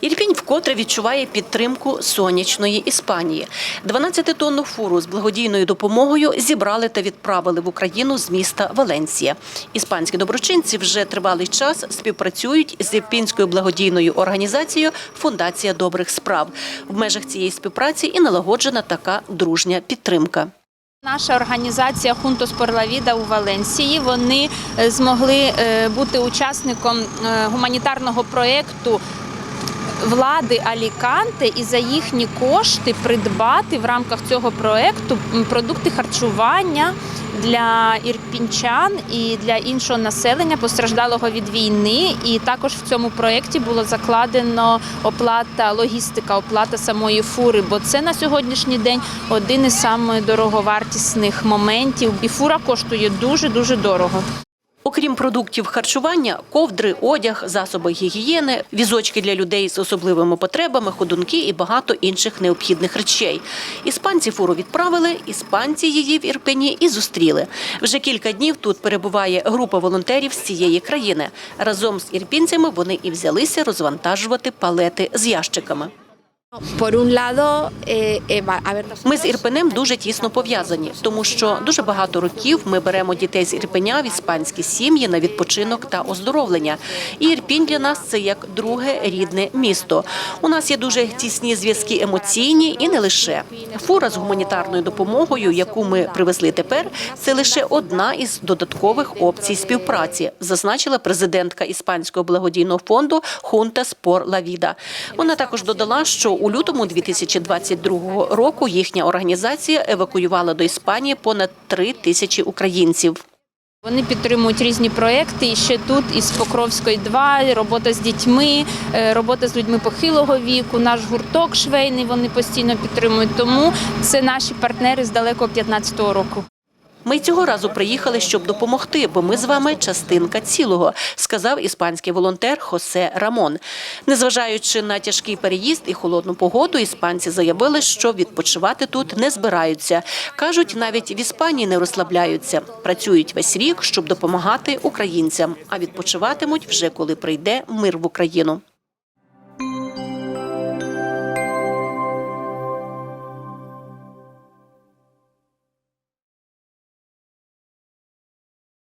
Ірпінь вкотре відчуває підтримку сонячної Іспанії. 12-тонну фуру з благодійною допомогою зібрали та відправили в Україну з міста Валенсія. Іспанські доброчинці вже тривалий час співпрацюють з ірпінською благодійною організацією Фундація добрих справ. В межах цієї співпраці і налагоджена така дружня підтримка. Наша організація Хунтос Порлавіда у Валенсії. Вони е, змогли е, бути учасником е, гуманітарного проєкту влади Аліканте і за їхні кошти придбати в рамках цього проєкту м, продукти харчування для ірпінчан і для іншого населення постраждалого від війни. І також в цьому проєкті було закладено оплата, логістика, оплата самої фури, бо це на сьогоднішній день один із самих дороговартісних моментів. І фура коштує дуже дуже дорого. Окрім продуктів харчування, ковдри, одяг, засоби гігієни, візочки для людей з особливими потребами, ходунки і багато інших необхідних речей. Іспанці фуру відправили, іспанці її в Ірпені і зустріли. Вже кілька днів тут перебуває група волонтерів з цієї країни. Разом з ірпінцями вони і взялися розвантажувати палети з ящиками. Eh, Ми з Ірпенем дуже тісно пов'язані, тому що дуже багато років ми беремо дітей з Ірпеня в іспанські сім'ї на відпочинок та оздоровлення. І Ірпінь для нас це як друге рідне місто. У нас є дуже тісні зв'язки емоційні і не лише. Фура з гуманітарною допомогою, яку ми привезли тепер, це лише одна із додаткових опцій співпраці, зазначила президентка іспанського благодійного фонду Хунта Спор Лавіда. Вона також додала, що у лютому 2022 року їхня організація евакуювала до Іспанії понад три тисячі українців. Вони підтримують різні проекти. І ще тут із Покровської 2, робота з дітьми, е, робота з людьми похилого віку, наш гурток швейний вони постійно підтримують. Тому це наші партнери з далекого 15-го року. Ми цього разу приїхали, щоб допомогти, бо ми з вами частинка цілого, сказав іспанський волонтер Хосе Рамон. Незважаючи на тяжкий переїзд і холодну погоду, іспанці заявили, що відпочивати тут не збираються. кажуть, навіть в Іспанії не розслабляються. Працюють весь рік, щоб допомагати українцям, а відпочиватимуть вже коли прийде мир в Україну.